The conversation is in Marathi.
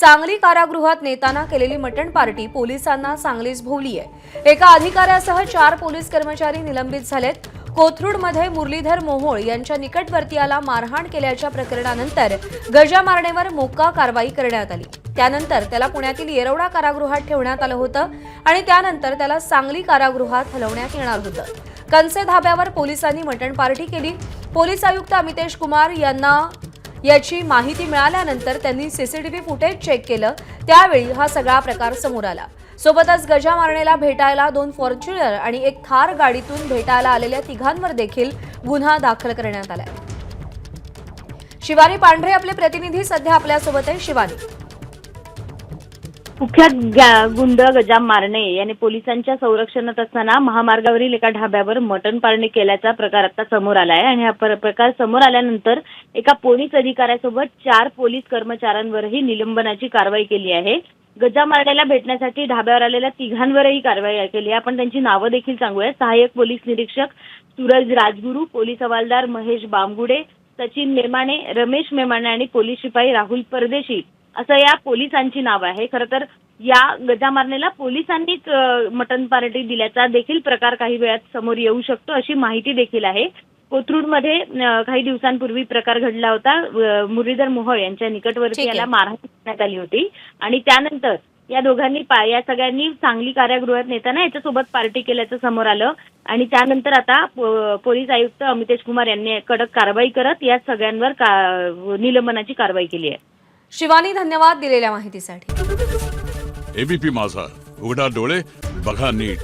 सांगली कारागृहात नेताना केलेली मटण पार्टी पोलिसांना सांगलीच भोवली आहे. एका अधिकाऱ्यासह चार पोलीस कर्मचारी निलंबित झालेत. कोथरूडमध्ये मुरलीधर मोहोळ यांच्या निकटवर्तीयाला मारहाण केल्याच्या प्रकरणानंतर गजा मारणेवर मोक्का कारवाई करण्यात आली. त्यानंतर त्याला पुण्यातील येरवडा कारागृहात ठेवण्यात आलं होतं आणि त्यानंतर त्याला सांगली कारागृहात हलवण्यात येणार होतं. कंसे धाब्यावर पोलिसांनी मटण पार्टी केली. पोलीस आयुक्त अमितेश कुमार यांना याची माहिती मिळाल्यानंतर त्यांनी सीसीटीव्ही फुटेज चेक केलं. त्यावेळी हा सगळा प्रकार समोर आला. सोबतच गजा मारणेला भेटायला दोन फॉर्च्युनर आणि एक थार गाडीतून भेटायला आलेल्या तिघांवर देखील गुन्हा दाखल करण्यात आलाय. शिवानी पांढरे आपले प्रतिनिधी सध्या आपल्यासोबत आहे शिवानी. कुख्यात गुंड गजाम मारणे याने पोलिसांच्या संरक्षणात असताना महामार्गावरील एका ढाब्यावर मटण पारणी केल्याचा प्रकार आता समोर आला आहे आणि हा प्रकार समोर आल्यानंतर एका पोलीस अधिकाऱ्यासोबत चार पोलीस कर्मचाऱ्यांवरही निलंबनाची कारवाई केली आहे. गजा मारण्याला भेटण्यासाठी ढाब्यावर आलेल्या तिघांवरही कारवाई केली आहे. आपण त्यांची नावं देखील सांगूया. सहाय्यक पोलीस निरीक्षक सूरज राजगुरू पोलीस हवालदार महेश बामगुडे सचिन मेमाणे रमेश मेमाणे आणि पोलीस शिपाई राहुल परदेशी. असं या पोलिसांची नाव आहे. खरं तर या गजा मारण्याला पोलिसांनीच अ, मटण पार्टी दिल्याचा देखील प्रकार काही वेळात समोर येऊ शकतो अशी माहिती देखील आहे. कोथरूडमध्ये काही दिवसांपूर्वी प्रकार घडला होता. मुरलीधर मोहोळ यांच्या निकटवर्ती. याला मारहाण करण्यात आली होती. आणि त्यानंतर या दोघांनी या सगळ्यांनी सांगली कारागृहात नेताना याच्यासोबत पार्टी केल्याचं समोर आलं. आणि त्यानंतर आता पोलीस आयुक्त अमितेश कुमार यांनी कडक कारवाई करत या सगळ्यांवर का- निलंबनाची कारवाई केली आहे. शिवानी धन्यवाद दिलेल्या माहितीसाठी. एबीपी माझा. उघडा डोळे बघा नीट.